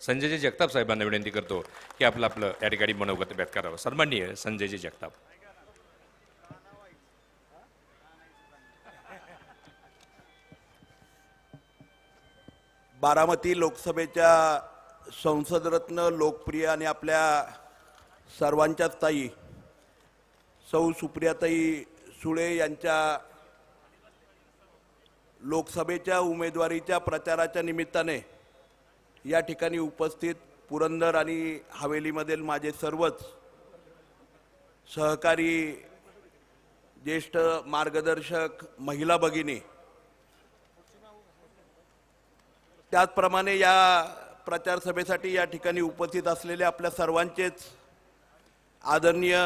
संजयजी जगताप साहेबांना विनंती करतो की आपलं आपलं या ठिकाणी मनोगत व्यक्त करावं. सन्माननीय संजयजी जगताप. बारामती लोकसभेच्या संसदरत्न लोकप्रिय आणि आपल्या सर्वांच्याच ताई सौ सुप्रियाताई सुळे यांच्या लोकसभेच्या उमेदवारीच्या प्रचाराच्या निमित्ताने या ठिकाणी उपस्थित पुरंदर आणि हवेलीमधील माझे सर्वच सहकारी ज्येष्ठ मार्गदर्शक महिला भगिनी. त्याचप्रमाणे या प्रचार सभेसाठी या ठिकाणी उपस्थित असलेले आपल्या सर्वांचेच आदरणीय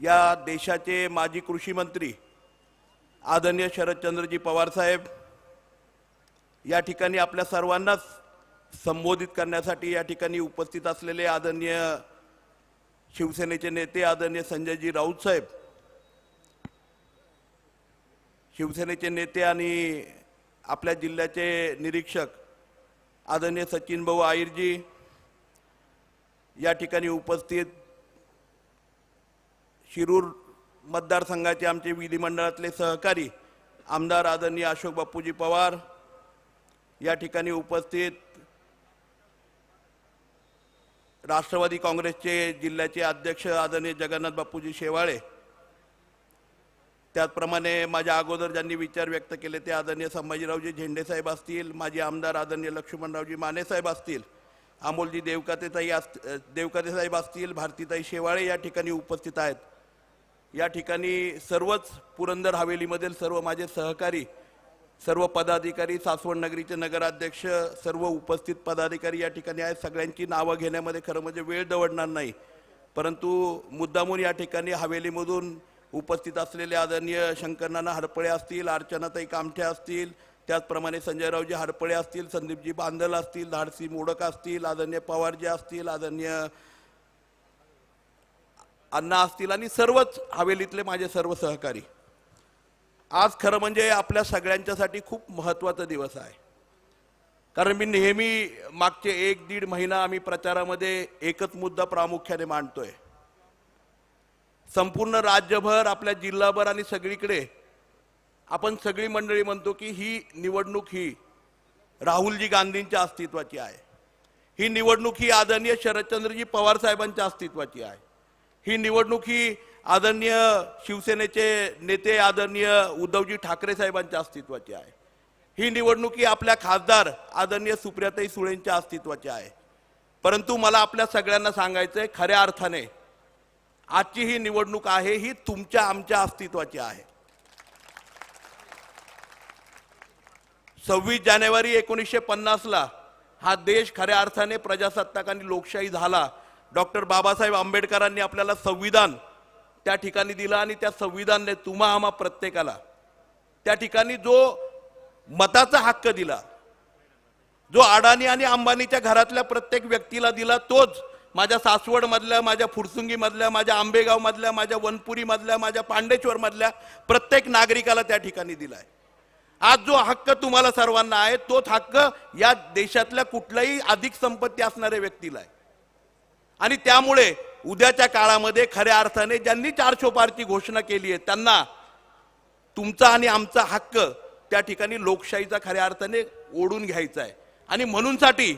या देशाचे माजी कृषी मंत्री आदरणीय शरदचंद्रजी पवारसाहेब या ठिकाणी आपल्या सर्वांनाच संबोधित करण्यासाठी या ठिकाणी उपस्थित असलेले आदरणीय शिवसेनेचे नेते आदरणीय संजयजी राऊत साहेब शिवसेनेचे नेते आणि आपल्या जिल्ह्याचे निरीक्षक आदरणीय सचिन भाऊ आईरजी या ठिकाणी उपस्थित शिरूर मतदारसंघाचे आमचे विधिमंडळातले सहकारी आमदार आदरणीय अशोक बापूजी पवार या ठिकाणी उपस्थित राष्ट्रवादी काँग्रेसचे जिल्ह्याचे अध्यक्ष आदरणीय जगन्नाथ बापूजी शेवाळे त्याचप्रमाणे माझ्या अगोदर ज्यांनी विचार व्यक्त केले ते आदरणीय संभाजीरावजी झेंडेसाहेब असतील माजी आमदार आदरणीय लक्ष्मणरावजी मानेसाहेब असतील अमोलजी देवकातेताई अस देवकातेसाहेब असतील भारतीताई शेवाळे या ठिकाणी उपस्थित आहेत. या ठिकाणी सर्वच पुरंदर हवेलीमधील सर्व माझे सहकारी सर्व पदाधिकारी सासवड नगरीचे नगराध्यक्ष सर्व उपस्थित पदाधिकारी या ठिकाणी आहेत. सगळ्यांची नावं घेण्यामध्ये खरं म्हणजे वेळ दवडणार नाही. परंतु मुद्दामून या ठिकाणी हवेलीमधून उपस्थित असलेले आदरणीय शंकरनाना हरपळे असतील अर्चनाताई कामठे असतील त्याचप्रमाणे संजयरावजी हरपळे असतील संदीपजी बांदल असतील धाडसी मोडक असतील आदरणीय पवारजी असतील आदरणीय अण्णा असतील आणि सर्वच हवेलीतले माझे सर्व सहकारी. आज खरं म्हणजे आपल्या सगळ्यांच्यासाठी खूप महत्त्वाचा दिवस आहे. कारण मी नेहमी मागचे एक दीड महिना आम्ही प्रचारामध्ये एकच मुद्दा प्रामुख्याने मांडतोय. संपूर्ण राज्यभर आपल्या जिल्हाभर आणि सगळीकडे आपण सगळी मंडळी म्हणतो की ही निवडणूक ही राहुलजी गांधींच्या अस्तित्वाची आहे. ही निवडणूक ही आदरणीय शरदचंद्रजी पवार साहेबांच्या अस्तित्वाची आहे. ही निवडणूक ही आदरणीय शिवसेनेचे नेते आदरणीय उद्धवजी ठाकरे साहेबांच्या अस्तित्वाची आहे. ही निवडणुकी आपल्या खासदार आदरणीय सुप्रियाताई सुळेंच्या अस्तित्वाची आहे. परंतु मला आपल्या सगळ्यांना सांगायचं आहे खऱ्या अर्थाने आजची ही निवडणूक आहे ही तुमच्या आमच्या अस्तित्वाची आहे. सव्वीस जानेवारी एकोणीसशे पन्नासला हा देश खऱ्या अर्थाने प्रजासत्ताक आणि लोकशाही झाला. डॉक्टर बाबासाहेब आंबेडकरांनी आपल्याला संविधान त्या ठिकाणी दिलं आणि त्या संविधानने तुम्हा आम्हा प्रत्येकाला. त्या ठिकाणी जो मताचा हक्क दिला जो अडाणी आणि अंबानीच्या घरातल्या प्रत्येक व्यक्तीला दिला तोच माझ्या सासवडमधल्या माझ्या फुरसुंगीमधल्या माझ्या आंबेगावमधल्या माझ्या वनपुरीमधल्या माझ्या पांडेश्वरमधल्या प्रत्येक नागरिकाला त्या ठिकाणी दिलाय. आज जो हक्क तुम्हाला सर्वांना आहे तोच हक्क या देशातल्या कुठल्याही अधिक संपत्ती असणाऱ्या व्यक्तीला आहे. आणि त्यामुळे उद्याच्या काळामध्ये खऱ्या अर्थाने ज्यांनी चार चोपारची घोषणा केली आहे त्यांना तुमचा आणि आमचा हक्क त्या ठिकाणी लोकशाहीचा खऱ्या अर्थाने ओढून घ्यायचा आहे. आणि म्हणूनसाठी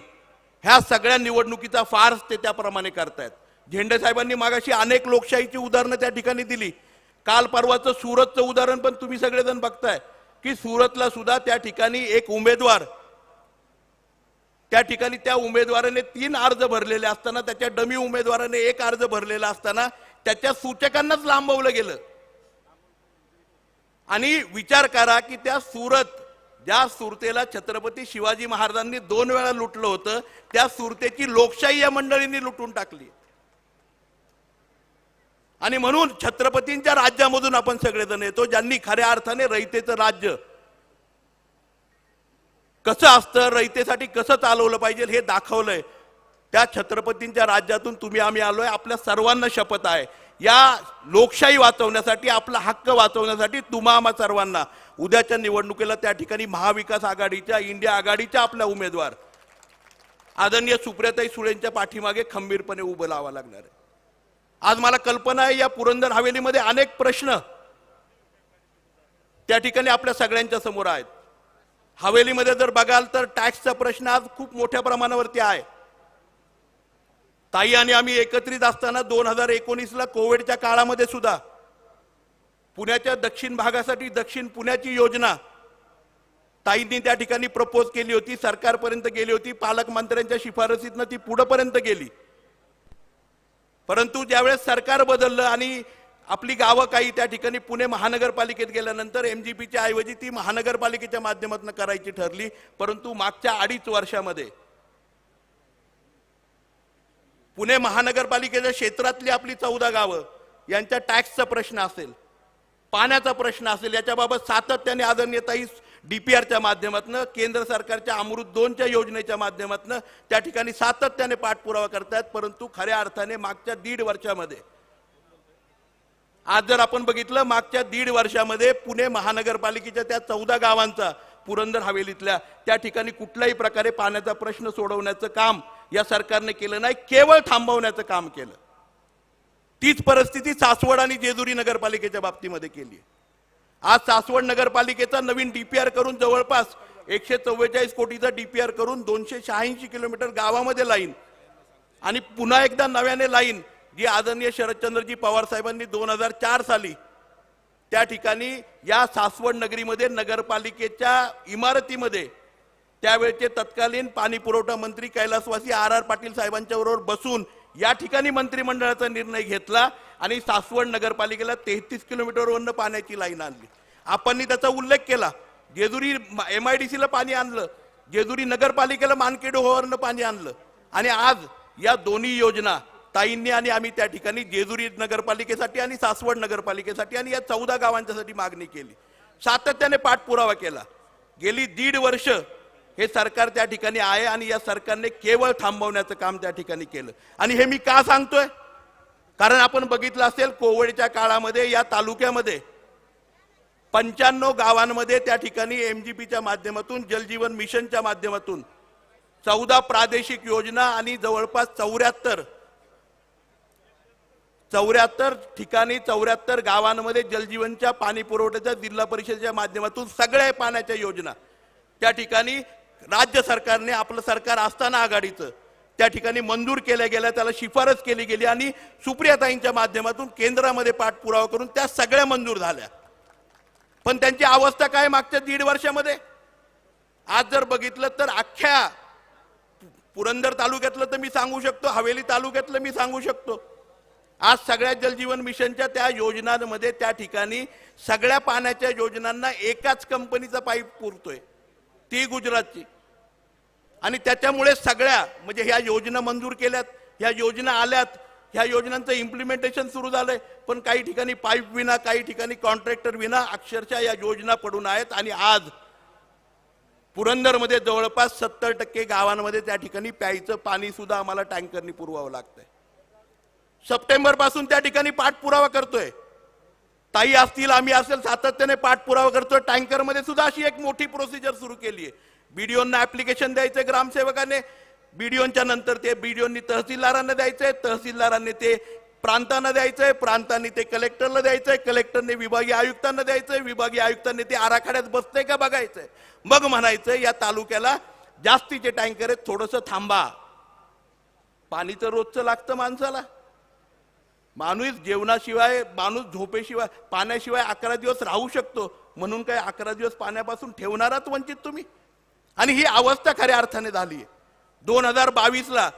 ह्या सगळ्या निवडणुकीचा फार्स ते त्याप्रमाणे करतायत. झेंडे साहेबांनी मागाशी अनेक लोकशाहीची उदाहरणं त्या ठिकाणी दिली. काल परवाचं सुरतचं उदाहरण पण तुम्ही सगळेजण बघताय की सुरतला सुद्धा त्या ठिकाणी एक उमेदवार त्या ठिकाणी त्या उमेदवाराने तीन अर्ज भरलेले असताना त्याच्या डमी उमेदवाराने एक अर्ज भरलेला असताना त्याच्या सूचकांनाच लांबवलं गेलं. आणि विचार करा की त्या सुरत ज्या सुरतेला छत्रपती शिवाजी महाराजांनी दोन वेळा लुटलं होतं त्या सुरतेची लोकशाही या मंडळींनी लुटून टाकली. आणि म्हणून छत्रपतींच्या राज्यामधून आपण सगळेजण येतो ज्यांनी खऱ्या अर्थाने रयतेचं राज्य कसं असतं रयतेसाठी कसं चालवलं पाहिजे हे दाखवलंय. त्या छत्रपतींच्या राज्यातून तुम्ही आम्ही आलोय आपल्या सर्वांना शपथ आहे. या लोकशाही वाचवण्यासाठी आपला हक्क वाचवण्यासाठी तुम्हा आम्हा सर्वांना उद्याच्या निवडणुकीला त्या ठिकाणी महाविकास आघाडीच्या इंडिया आघाडीच्या आपल्या उमेदवार. आदरणीय सुप्रियाताई सुळेंच्या पाठीमागे खंबीरपणे उभं लावा लागणार आहे. आज मला कल्पना आहे या पुरंदर हवेलीमध्ये अनेक प्रश्न त्या ठिकाणी आपल्या सगळ्यांच्या समोर आहेत. हवेलीमध्ये जर बघाल तर टॅक्सचा प्रश्न आज खूप मोठ्या प्रमाणावरती आहे. ताई आणि आम्ही एकत्रित असताना दोन हजार एकोणीसला कोविडच्या काळामध्ये सुद्धा पुण्याच्या दक्षिण भागासाठी दक्षिण पुण्याची योजना ताईंनी त्या ठिकाणी प्रपोज केली होती सरकारपर्यंत गेली होती पालकमंत्र्यांच्या शिफारसीतनं ती पुढंपर्यंत गेली. परंतु ज्यावेळेस सरकार बदललं आणि आपली गावं काही त्या ठिकाणी पुणे महानगरपालिकेत गेल्यानंतर एमजीपीच्या ऐवजी ती महानगरपालिकेच्या माध्यमातून करायची ठरली. परंतु मागच्या अडीच वर्षामध्ये पुणे महानगरपालिकेच्या क्षेत्रातली आपली चौदा गावं यांच्या टॅक्सचा प्रश्न असेल पाण्याचा प्रश्न असेल याच्याबाबत सातत्याने आदरणीय डीपीआरच्या माध्यमातून केंद्र सरकारच्या अमृत दोनच्या योजनेच्या माध्यमातून त्या ठिकाणी सातत्याने पाठपुरावा करतायत. परंतु खऱ्या अर्थाने मागच्या दीड वर्षामध्ये आज जर आपण बघितलं मागच्या दीड वर्षामध्ये पुणे महानगरपालिकेच्या त्या चौदा गावांचा पुरंदर हवेलीतल्या त्या ठिकाणी कुठल्याही प्रकारे पाण्याचा प्रश्न सोडवण्याचं काम या सरकारने केलं नाही केवळ थांबवण्याचं काम केलं. तीच परिस्थिती सासवड आणि जेजुरी नगरपालिकेच्या बाबतीमध्ये केली आज सासवड नगरपालिकेचा नवीन डीपीआर करून जवळपास एकशे चव्वेचाळीस कोटीचा डीपीआर करून दोनशे शहाऐंशी किलोमीटर गावामध्ये लाईन आणि पुन्हा एकदा नव्याने लाईन जी आदरणीय शरदचंद्रजी पवार साहेबांनी दोन हजार चार साली त्या ठिकाणी या सासवड नगरीमध्ये नगरपालिकेच्या इमारतीमध्ये त्यावेळचे तत्कालीन पाणी पुरवठा मंत्री कैलासवासी आर आर पाटील साहेबांच्या बरोबर बसून या ठिकाणी मंत्रिमंडळाचा निर्णय घेतला आणि सासवड नगरपालिकेला तेहतीस किलोमीटरवरनं पाण्याची लाईन आणली. आपणनी त्याचा उल्लेख केला. जेजुरी एम आय डी सीला पाणी आणलं. जेजुरी नगरपालिकेला मानकेडोहरनं पाणी आणलं. आणि आज या दोन्ही योजना ताईंनी आणि आम्ही त्या ठिकाणी जेजुरी नगरपालिकेसाठी आणि सासवड नगरपालिकेसाठी आणि या चौदा गावांच्यासाठी मागणी केली. सातत्याने पाठपुरावा केला. गेली दीड वर्ष हे सरकार त्या ठिकाणी आहे आणि या सरकारने केवळ थांबवण्याचं काम त्या ठिकाणी केलं. आणि हे मी का सांगतोय? कारण आपण बघितलं असेल कोविडच्या काळामध्ये या तालुक्यामध्ये पंच्याण्णव गावांमध्ये त्या ठिकाणी एमजीपीच्या माध्यमातून जलजीवन मिशनच्या माध्यमातून चौदा प्रादेशिक योजना आणि जवळपास चौऱ्याहत्तर चौऱ्याहत्तर ठिकाणी चौऱ्याहत्तर गावांमध्ये जलजीवनच्या पाणी पुरवठ्याच्या जिल्हा परिषदेच्या माध्यमातून सगळ्या पाण्याच्या योजना. त्या ठिकाणी राज्य सरकारने आपलं सरकार असताना आघाडीचं त्या ठिकाणी मंजूर केल्या गेल्या त्याला शिफारस केली गेली आणि सुप्रियाताईंच्या माध्यमातून केंद्रामध्ये पाठपुरावा करून त्या सगळ्या मंजूर झाल्या. पण त्यांची अवस्था काय मागच्या दीड वर्षामध्ये? आज जर बघितलं तर अख्ख्या पुरंदर तालुक्यातलं तर मी सांगू शकतो हवेली तालुक्यातलं मी सांगू शकतो. आज सगळ्या जलजीवन मिशनच्या त्या योजनांमध्ये त्या ठिकाणी सगळ्या पाण्याच्या योजनांना एकाच कंपनीचा पाईप पुरतोय. ती गुजरातची. आणि त्याच्यामुळे सगळ्या म्हणजे ह्या योजना मंजूर केल्यात ह्या योजना आल्यात ह्या योजनांचं इम्प्लिमेंटेशन सुरू झालंय. पण काही ठिकाणी पाईप विना काही ठिकाणी कॉन्ट्रॅक्टर विना अक्षरशः या योजना पडून आहेत. आणि आज पुरंदरमध्ये जवळपास सत्तर टक्के गावांमध्ये त्या ठिकाणी प्यायचं पाणी सुद्धा आम्हाला टँकरनी पुरवावं लागतंय. सप्टेंबरपासून त्या ठिकाणी पाठपुरावा करतोय. ताई असतील आम्ही असेल सातत्याने पाठपुरावा करतोय. टँकरमध्ये सुद्धा अशी एक मोठी प्रोसिजर सुरू केली आहे. बीडीओना ऍप्लिकेशन द्यायचं ग्रामसेवकाने. बीडीओच्या नंतर ते बीडीओनी तहसीलदारांना द्यायचंय. तहसीलदारांनी ते प्रांतांना द्यायचंय. प्रांतांनी ते कलेक्टरला द्यायचंय. कलेक्टरने विभागीय आयुक्तांना द्यायचंय. विभागीय आयुक्तांनी ते आराखड्यात बसतंय का बघायचंय? मग म्हणायचं या तालुक्याला जास्तीचे टँकर आहेत. थोडस थांबा. पाणी तर रोजचं लागतं माणसाला. माणूस जेवणाशिवाय माणूस झोपेशिवाय पाण्याशिवाय अकरा दिवस राहू शकतो. म्हणून काय अकरा दिवस पाण्यापासून ठेवणारात वंचित तुम्ही? आणि ही अवस्था खऱ्या अर्थाने झाली आहे. दोन हजार बावीसला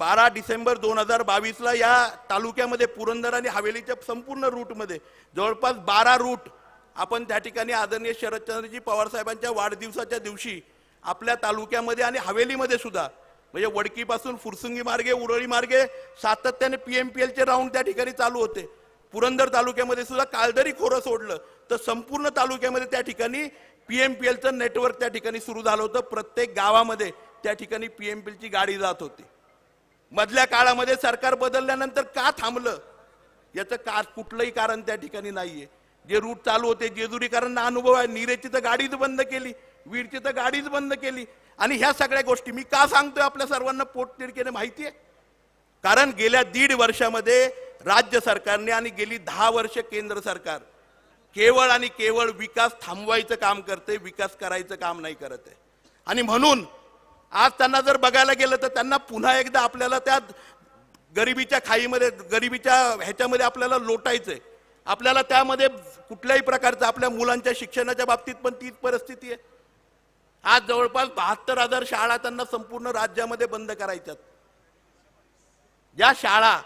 बारा डिसेंबर दोन हजार बावीसला या तालुक्यामध्ये पुरंदर आणि हवेलीच्या संपूर्ण रूटमध्ये जवळपास बारा रूट आपण त्या ठिकाणी आदरणीय शरदचंद्रजी पवारसाहेबांच्या वाढदिवसाच्या दिवशी आपल्या तालुक्यामध्ये आणि हवेलीमध्ये सुद्धा म्हणजे वडकीपासून फुरसुंगी मार्गे उरळी मार्गे सातत्याने पीएमपीएलचे राऊंड त्या ठिकाणी चालू होते. पुरंदर तालुक्यामध्ये सुद्धा कालदरी खोरं सोडलं. तर संपूर्ण तालुक्यामध्ये त्या ठिकाणी पीएमपीएलचं नेटवर्क त्या ठिकाणी सुरू झालं होतं. प्रत्येक गावामध्ये त्या ठिकाणी पीएमपीएलची गाडी जात होती. मधल्या काळामध्ये सरकार बदलल्यानंतर का थांबलं? याचं का कुठलंही कारण त्या ठिकाणी नाहीये. जे रूट चालू होते जेजुरीकरांना अनुभव आहे नीरेची तर गाडीच बंद केली वीरची तर गाडीच बंद केली. आणि ह्या सगळ्या गोष्टी मी का सांगतोय आपल्या सर्वांना पोटतिडकीने माहिती आहे? कारण गेल्या दीड वर्षामध्ये राज्य सरकारने आणि गेली दहा वर्ष केंद्र सरकार केवळ आणि केवळ विकास थांबवायचं काम करते विकास करायचं काम नाही करत आहे. आणि म्हणून आज त्यांना जर बघायला गेलं तर त्यांना पुन्हा एकदा आपल्याला त्या गरिबीच्या खाईमध्ये गरिबीच्या ह्याच्यामध्ये आपल्याला लोटायचंय आपल्याला त्यामध्ये कुठल्याही प्रकारचं आपल्या मुलांच्या शिक्षणाच्या बाबतीत पण तीच परिस्थिती आहे. आज जवळपास बहात्तर हजार शाळा त्यांना संपूर्ण राज्यामध्ये बंद करायच्यात. या शाळा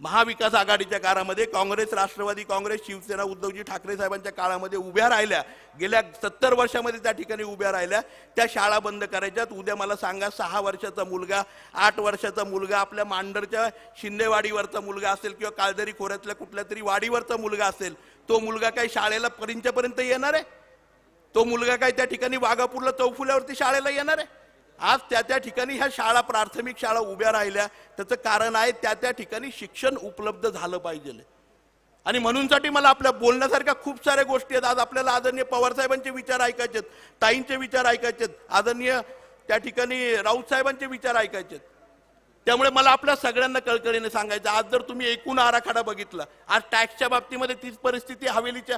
महाविकास आघाडीच्या काळामध्ये काँग्रेस राष्ट्रवादी काँग्रेस शिवसेना उद्धवजी ठाकरे साहेबांच्या काळामध्ये उभ्या राहिल्या. गेल्या सत्तर वर्षामध्ये त्या ठिकाणी उभ्या राहिल्या. त्या शाळा बंद करायच्यात. उद्या मला सांगा सहा वर्षाचा मुलगा आठ वर्षाचा मुलगा आपल्या मांडरच्या शिंदेवाडीवरचा मुलगा असेल किंवा काळदरी खोऱ्यातल्या कुठल्या तरी वाडीवरचा मुलगा असेल तो मुलगा काही शाळेला पर्यंत येणार आहे? तो मुलगा काय त्या ठिकाणी वाघापूरला चौफुल्यावरती शाळेला येणार आहे? आज त्या त्या ठिकाणी ह्या शाळा प्राथमिक शाळा उभ्या राहिल्या. त्याचं कारण आहे त्या त्या ठिकाणी शिक्षण उपलब्ध झालं पाहिजे. आणि म्हणूनसाठी मला आपल्या बोलण्यासारख्या खूप साऱ्या गोष्टी आहेत. आज आपल्याला आदरणीय पवार साहेबांचे विचार ऐकायचे आहेत ताईंचे विचार ऐकायचे आहेत आदरणीय त्या ठिकाणी राऊत साहेबांचे विचार ऐकायचे आहेत त्यामुळे मला आपल्या सगळ्यांना कळकळीने सांगायचं आज जर तुम्ही एकूण आराखडा बघितला आज टॅक्सच्या बाबतीमध्ये तीच परिस्थिती हवेलीच्या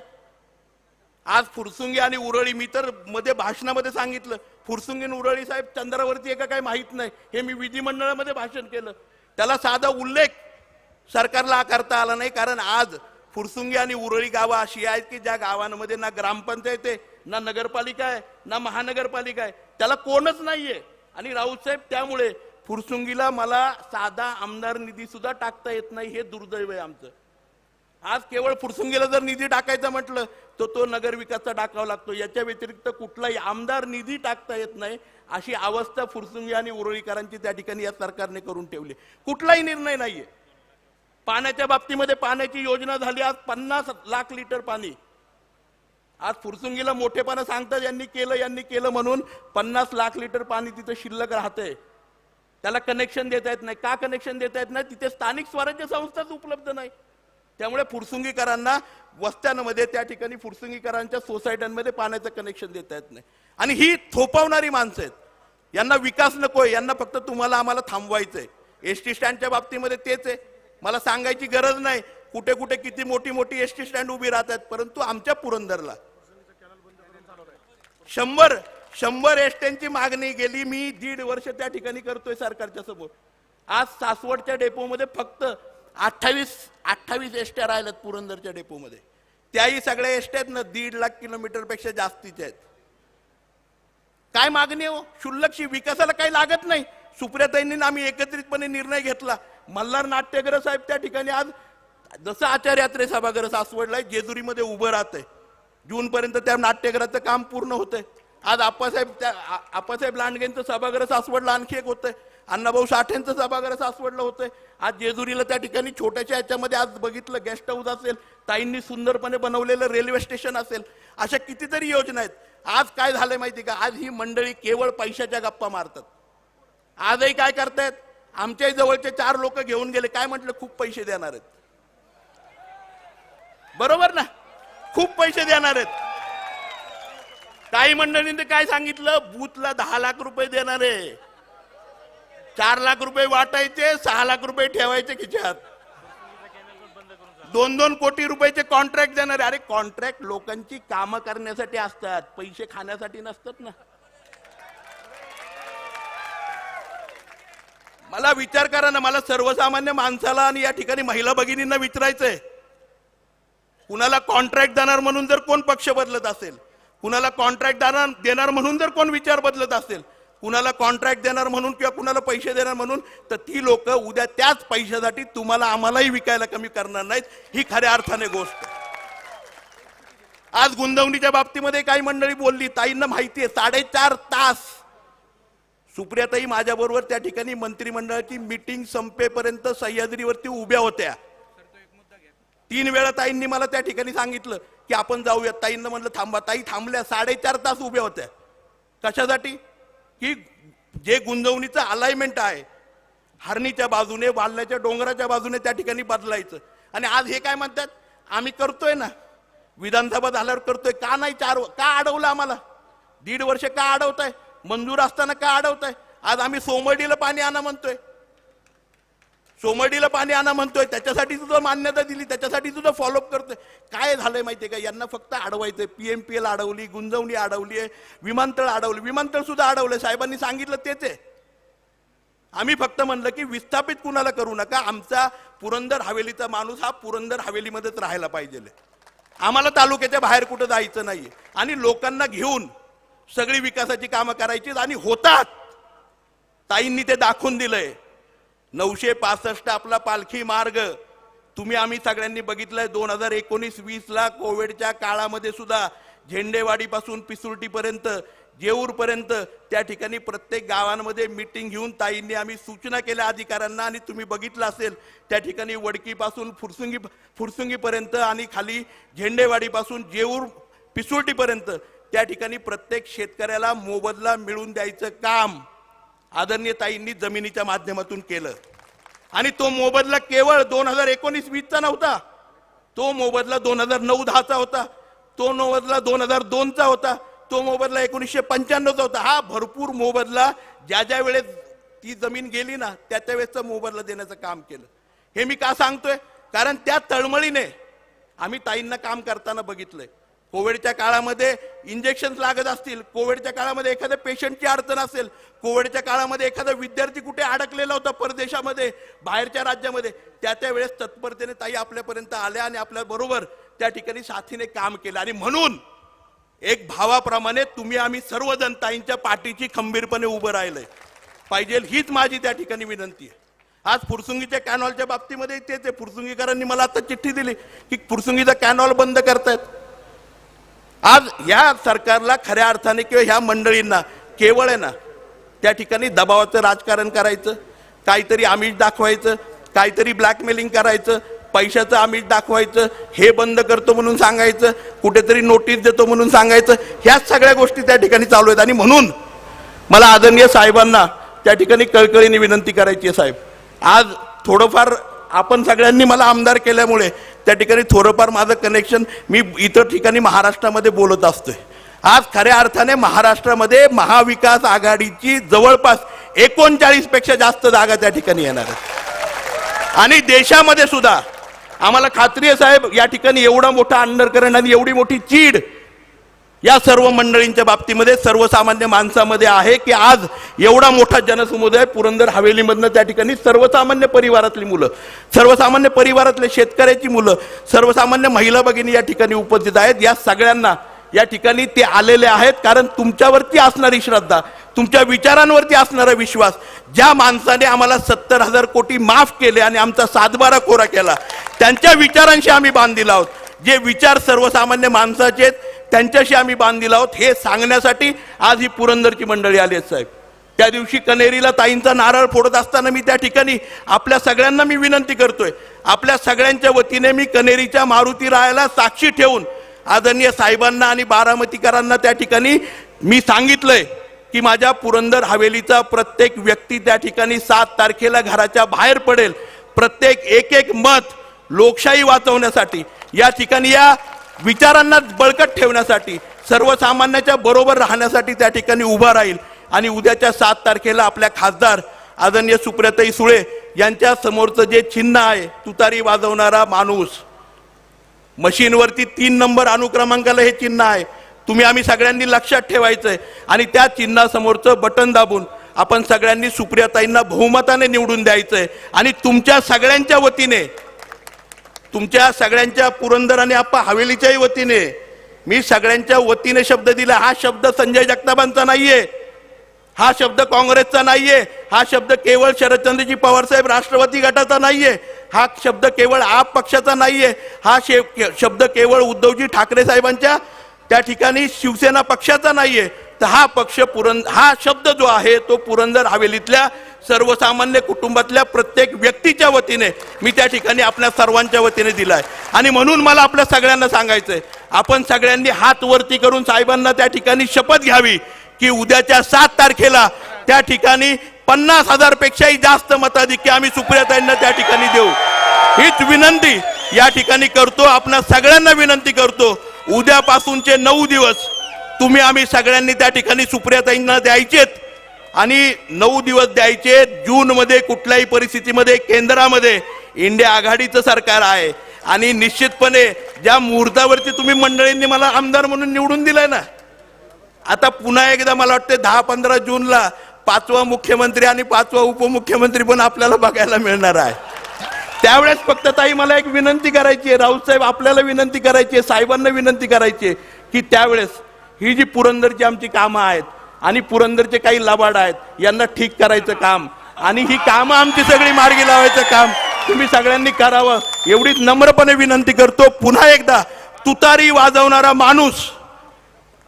आज फुरसुंगी आणि उरळी मी तर मध्ये भाषणामध्ये सांगितलं फुरसुंगे आणि उरळी साहेब चंद्रावरती एका काही माहीत नाही. हे मी विधिमंडळामध्ये भाषण केलं. त्याला साधा उल्लेख सरकारला करता आला नाही कारण आज फुरसुंगी आणि उरळी गावं अशी आहेत की ज्या गावांमध्ये ना ग्रामपंचायत आहे ना नगरपालिका आहे ना महानगरपालिका आहे. त्याला कोणच नाहीये. आणि राऊत साहेब त्यामुळे फुरसुंगीला मला साधा आमदार निधी सुद्धा टाकता येत नाही हे दुर्दैव आहे आमचं. आज केवळ फुरसुंगीला जर निधी टाकायचा म्हटलं तर तो नगर विकासचा टाकावा लागतो. याच्या व्यतिरिक्त कुठलाही आमदार निधी टाकता येत नाही अशी अवस्था फुरसुंगी आणि उरळीकरांची त्या ठिकाणी या सरकारने करून ठेवली. कुठलाही निर्णय नाहीये. पाण्याच्या बाबतीमध्ये पाण्याची योजना झाली आज पन्नास लाख लिटर पाणी. आज फुरसुंगीला मोठेपणा सांगतात यांनी केलं यांनी केलं म्हणून पन्नास लाख लिटर पाणी तिथं शिल्लक राहतंय. त्याला कनेक्शन देता येत नाही. का कनेक्शन देता येत नाही? तिथे स्थानिक स्वराज्य संस्थाच उपलब्ध नाही. त्यामुळे फुरसुंगीकरांना वस्त्यांमध्ये त्या ठिकाणी फुरसुंगीकरांच्या सोसायट्यांमध्ये पाण्याचं कनेक्शन देता येत नाही. आणि ही थोपवणारी माणसं आहेत. यांना विकास नकोय यांना फक्त तुम्हाला आम्हाला थांबवायचंय. एस टी स्टँडच्या बाबतीमध्ये तेच आहे. मला सांगायची गरज नाही कुठे कुठे किती मोठी मोठी एस टी स्टँड उभी राहत आहेत परंतु आमच्या पुरंदरला. शंभर शंभर एसट्यांची मागणी गेली मी दीड वर्ष त्या ठिकाणी करतोय सरकारच्या समोर. आज सासवडच्या डेपोमध्ये फक्त अठ्ठावीस अठ्ठावीस एसट्या राहिल्यात पुरंदरच्या डेपोमध्ये. त्याही सगळ्या एसट्या आहेत ना दीड लाख किलोमीटरपेक्षा जास्तीच्या आहेत. काय मागणी हो? क्षुल्लकशी विकासाला काही लागत नाही. सुप्रियाताईंनी आम्ही एकत्रितपणे निर्णय घेतला. मल्हार नाट्यग्रह साहेब त्या ठिकाणी आज जसं आचार्य यात्रे सभागृह सासवडलाय जेजुरीमध्ये उभं राहतंय. जून पर्यंत त्या नाट्यगृहाचं काम पूर्ण होतंय. आज आप्पासाहेब त्या आप्पासाहेब लांडगेंचं सभागृह सासवडला आणखी एक होतंय. अण्णाभाऊ साठेंचं सभागृह सासवडला होतंय आज जेजुरीला त्या ठिकाणी छोट्याशा याच्यामध्ये आज बघितलं गेस्ट हाऊस असेल ताईंनी सुंदरपणे बनवलेलं रेल्वे स्टेशन असेल. अशा कितीतरी योजना आहेत. आज काय झालंय माहिती का? आज ही मंडळी केवळ पैशाच्या गप्पा मारतात. आजही काय करतायत? आमच्याही जवळचे चार लोक घेऊन गेले. काय म्हटलं? खूप पैसे देणार आहेत. बरोबर ना? खूप पैसे देणार आहेत. काही मंडळींनी काय सांगितलं? बूथला दहा लाख रुपये देणार. आहे चार लाख रुपये वाटायचे सहा लाख रुपये ठेवायचे खिच्यात दोन दोन कोटी रुपयाचे कॉन्ट्रॅक्ट देणार. अरे कॉन्ट्रॅक्ट लोकांची कामं करण्यासाठी असतात. पैसे खाण्यासाठी नसतात ना. मला विचार करा ना मला सर्वसामान्य माणसाला आणि या ठिकाणी महिला भगिनींना विचारायचंय. कुणाला कॉन्ट्रॅक्ट देणार म्हणून जर कोण पक्ष बदलत असेल कुणाला कॉन्ट्रॅक्ट देणार म्हणून जर कोण विचार बदलत असेल कुणाला कॉन्ट्रॅक्ट देणार म्हणून किंवा कुणाला पैसे देणार म्हणून तर ती लोक उद्या त्याच पैशासाठी तुम्हाला आम्हालाही विकायला कमी करणार नाहीत. ही खऱ्या अर्थाने गोष्ट. आज गुंतवणुकीच्या बाबतीमध्ये काही मंडळी बोलली ताईंना माहिती आहे साडेचार तास सुप्रियाताई माझ्याबरोबर त्या ठिकाणी मंत्रिमंडळाची मीटिंग संपेपर्यंत सह्याद्रीवरती उभ्या होत्या. तीन वेळा ताईंनी मला त्या ठिकाणी सांगितलं की आपण जाऊया ताईंना म्हणलं थांबा ताई थांबल्या साडेचार तास उभ्या होत्या. कशासाठी? की जे गुंजवणीचं अलाइनमेंट आहे हरणीच्या बाजूने वाल्ल्याच्या डोंगराच्या बाजूने त्या ठिकाणी बदलायचं. आणि आज हे काय म्हणतात? आम्ही करतोय ना. विधानसभा झाल्यावर करतोय. का नाही चार का अडवलं आम्हाला? दीड वर्ष का अडवताय? मंजूर असताना का अडवताय? आज आम्ही सोमडीला पाणी आणा म्हणतोय. सोमडीला पाणी आणा म्हणतोय त्याच्यासाठी सुद्धा मान्यता दिली त्याच्यासाठी सुद्धा फॉलोअप करतोय. काय झालंय माहितीये का? यांना फक्त अडवायचंय. पीएमपीएल अडवली गुंजवणी अडवली आहे विमानतळ अडवली विमानतळ सुद्धा अडवलंय. साहेबांनी सांगितलं तेच आहे. आम्ही फक्त म्हणलं की विस्थापित कुणाला करू नका आमचा पुरंदर हवेलीचा माणूस हा पुरंदर हवेलीमध्येच राहायला पाहिजे. आम्हाला तालुक्याच्या बाहेर कुठं जायचं नाही आणि लोकांना घेऊन सगळी विकासाची कामं करायची आणि होतात. ताईंनी ते दाखवून दिलंय. नऊशे पासष्ट आपला पालखी मार्ग. तुम्ही आम्ही सगळ्यांनी बघितलंय दोन हजार एकोणीस वीस ला कोविडच्या काळामध्ये सुद्धा झेंडेवाडीपासून पिसुर्टीपर्यंत जेऊरपर्यंत त्या ठिकाणी प्रत्येक गावांमध्ये मिटिंग घेऊन ताईंनी आम्ही सूचना केल्या अधिकाऱ्यांना आणि तुम्ही बघितलं असेल त्या ठिकाणी वडकीपासून फुरसुंगी फुरसुंगीपर्यंत आणि खाली झेंडेवाडीपासून जेऊर पिसुर्टीपर्यंत त्या ठिकाणी प्रत्येक शेतकऱ्याला मोबदला मिळवून द्यायचं काम. आदरणीय ताईंनी जमिनीच्या माध्यमातून केलं. आणि तो मोबदला केवळ दोन हजार एकोणीस वीसचा नव्हता. तो मोबदला दोन हजार नऊ दहाचा होता. तो मोबदला दोन हजार दोनचा होता. तो मोबदला एकोणीसशे पंच्याण्णवचा होता. हा भरपूर मोबदला ज्या ज्या वेळेस ती जमीन गेली ना त्या त्या वेळेसचा मोबदला देण्याचं काम केलं. हे मी का सांगतोय? कारण त्या तळमळीने आम्ही ताईंना काम करताना बघितलंय. कोविडच्या काळामध्ये इंजेक्शन लागत असतील कोविडच्या काळामध्ये एखाद्या पेशंटची अडचण असेल कोविडच्या काळामध्ये एखादा विद्यार्थी कुठे अडकलेला होता परदेशामध्ये बाहेरच्या राज्यामध्ये त्या त्या वेळेस तत्परतेने ताई आपल्यापर्यंत आल्या आणि आपल्या बरोबर त्या ठिकाणी साथीने काम केलं. आणि म्हणून एक भावाप्रमाणे तुम्ही आम्ही सर्वजण ताईंच्या पाठीची खंबीरपणे उभं राहिलंय. पाहिजे हीच माझी त्या ठिकाणी विनंती आहे. आज फुरसुंगीच्या कॅनॉलच्या बाबतीमध्ये तेच आहे. फुरसुंगीकरांनी मला आता चिठ्ठी दिली की फुरसुंगीचा कॅनॉल बंद करतायत. आज या सरकारला खऱ्या अर्थाने किंवा ह्या मंडळींना केवळ आहे ना त्या ठिकाणी दबावाचं राजकारण करायचं काहीतरी आमिष दाखवायचं काहीतरी ब्लॅकमेलिंग करायचं पैशाचं आमिष दाखवायचं हे बंद करतो म्हणून सांगायचं कुठेतरी नोटीस देतो म्हणून सांगायचं ह्याच सगळ्या गोष्टी त्या ठिकाणी चालू आहेत. आणि म्हणून मला आदरणीय साहेबांना त्या ठिकाणी कळकळीने विनंती करायची आहे साहेब. आज थोडंफार आपण सगळ्यांनी मला आमदार केल्यामुळे त्या ठिकाणी थोडंफार माझं कनेक्शन मी इतर ठिकाणी महाराष्ट्रामध्ये बोलत असतोय. आज खऱ्या अर्थाने महाराष्ट्रामध्ये महाविकास आघाडीची जवळपास एकोणचाळीसपेक्षा जास्त जागा त्या ठिकाणी येणार आहेत. आणि देशामध्ये सुद्धा आम्हाला खात्री आहे साहेब या ठिकाणी एवढा मोठा अंडरकरण आणि एवढी मोठी चीड या सर्व मंडळींच्या बाबतीमध्ये सर्वसामान्य माणसामध्ये आहे की आज एवढा मोठा जनसमुदाय पुरंदर हवेलीमधनं त्या ठिकाणी सर्वसामान्य परिवारातली मुलं सर्वसामान्य परिवारातले शेतकऱ्याची मुलं सर्वसामान्य महिला भगिनी या ठिकाणी उपस्थित आहेत. या सगळ्यांना या ठिकाणी ते आलेले आहेत कारण तुमच्यावरती असणारी श्रद्धा तुमच्या विचारांवरती असणारा विश्वास ज्या माणसाने आम्हाला सत्तर हजार कोटी माफ केले आणि आमचा सातबारा कोरा केला त्यांच्या विचारांशी आम्ही बांधील आहोत. जे विचार सर्वसामान्य माणसाचे आहेत, त्यांच्याशी आम्ही बांधील आहोत. हे सांगण्यासाठी आज ही पुरंदरची मंडळी आली आहेत साहेब. त्या दिवशी कनेरीला ताईंचा नारळ फोडत असताना मी त्या ठिकाणी आपल्या सगळ्यांना मी विनंती करतोय. आपल्या सगळ्यांच्या वतीने मी कनेरीच्या मारुती रायाला साक्षी ठेवून आदरणीय साहेबांना आणि बारामतीकरांना त्या ठिकाणी मी सांगितलंय की माझ्या पुरंदर हवेलीचा प्रत्येक व्यक्ती त्या ठिकाणी सात तारखेला घराच्या बाहेर पडेल. प्रत्येक एक एक मत लोकशाही वाचवण्यासाठी. या ठिकाणी या विचारांना बळकट ठेवण्यासाठी सर्वसामान्याच्या बरोबर राहण्यासाठी त्या ठिकाणी उभा राहील. आणि उद्याच्या सात तारखेला आपल्या खासदार आदरणीय सुप्रियाताई सुळे यांच्या समोरचं जे चिन्ह आहे तुतारी वाजवणारा माणूस मशीनवरती तीन नंबर अनुक्रमांकाला हे चिन्ह आहे. तुम्ही आम्ही सगळ्यांनी लक्षात ठेवायचंय. आणि त्या चिन्हासमोरचं बटन दाबून आपण सगळ्यांनी सुप्रियाताईंना बहुमताने निवडून द्यायचंय. आणि तुमच्या सगळ्यांच्या वतीने तुमच्या सगळ्यांच्या पुरंदर आणि आप्पा हवेलीच्याही वतीने मी सगळ्यांच्या वतीने शब्द दिला हा शब्द संजय जगतापांचा नाहीये हा शब्द काँग्रेसचा नाहीये हा शब्द केवळ शरदचंद्रजी पवारसाहेब राष्ट्रवादी गटाचा नाहीये हा शब्द केवळ आप पक्षाचा नाहीये हा शे- शब्द केवळ उद्धवजी ठाकरे साहेबांच्या त्या ठिकाणी शिवसेना पक्षाचा नाहीये तर हा पक्ष पुरंद हा शब्द जो आहे तो पुरंदर हवेलीतल्या सर्वसामान्य कुटुंबातल्या प्रत्येक व्यक्तीच्या वतीने मी त्या ठिकाणी आपल्या सर्वांच्या वतीने दिलाय. आणि म्हणून मला आपल्या सगळ्यांना सांगायचंय आपण सगळ्यांनी हात वरती करून साहेबांना त्या ठिकाणी शपथ घ्यावी की उद्याच्या सात तारखेला त्या ठिकाणी पन्नास हजार पेक्षाही जास्त मताधिक्य आम्ही सुप्रियाताईंना त्या ठिकाणी देऊ. हीच विनंती या ठिकाणी करतो आपणा सगळ्यांना विनंती करतो उद्यापासूनचे नऊ दिवस तुम्ही आम्ही सगळ्यांनी त्या ठिकाणी सुप्रियाताईंना द्यायचेत. आणि नऊ दिवस द्यायचे. जून मध्ये कुठल्याही परिस्थितीमध्ये केंद्रामध्ये इंडिया आघाडीचं सरकार आहे. आणि निश्चितपणे ज्या मुहूर्तावरती तुम्ही मंडळींनी मला आमदार म्हणून निवडून दिलंय ना आता पुन्हा एकदा मला वाटते दहा पंधरा जूनला पाचवा मुख्यमंत्री आणि पाचवा उपमुख्यमंत्री पण आपल्याला बघायला मिळणार आहे. त्यावेळेस फक्त ताई मला एक विनंती करायची आहे. राऊत साहेब आपल्याला विनंती करायची आहे. साहेबांना विनंती करायची आहे की त्यावेळेस ही जी पुरंदरची आमची कामं आहेत आणि पुरंदरचे काही लबाड आहेत यांना ठीक करायचं काम. आणि ही कामं आमची सगळी मार्गी लावायचं काम. तुम्ही सगळ्यांनी करावं. एवढीच नम्रपणे विनंती करतो पुन्हा एकदा तुतारी वाजवणारा माणूस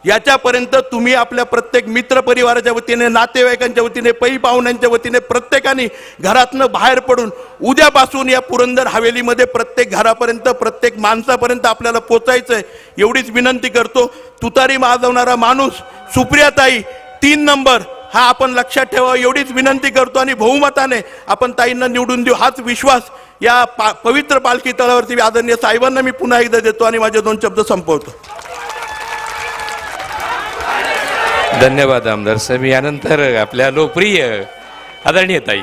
याच्यापर्यंत तुम्ही आपल्या प्रत्येक मित्र परिवाराच्या वतीने नातेवाईकांच्या वतीने पै पाहुण्यांच्या वतीने प्रत्येकाने घरातनं बाहेर पडून उद्यापासून या पुरंदर हवेलीमध्ये प्रत्येक घरापर्यंत प्रत्येक माणसापर्यंत आपल्याला पोचायचं आहे एवढीच विनंती करतो. तुतारी वाजवणारा माणूस सुप्रियाताई तीन नंबर हा आपण लक्षात ठेवा एवढीच विनंती करतो आणि बहुमताने आपण ताईंना निवडून देऊ. हाच विश्वास या पा पवित्र पालखी तळावरती आदरणीय साहेबांना मी पुन्हा एकदा देतो आणि माझे दोन शब्द संपवतो. धन्यवाद आमदार साहेब. यानंतर आपल्या लोकप्रिय आदरणीय ताई.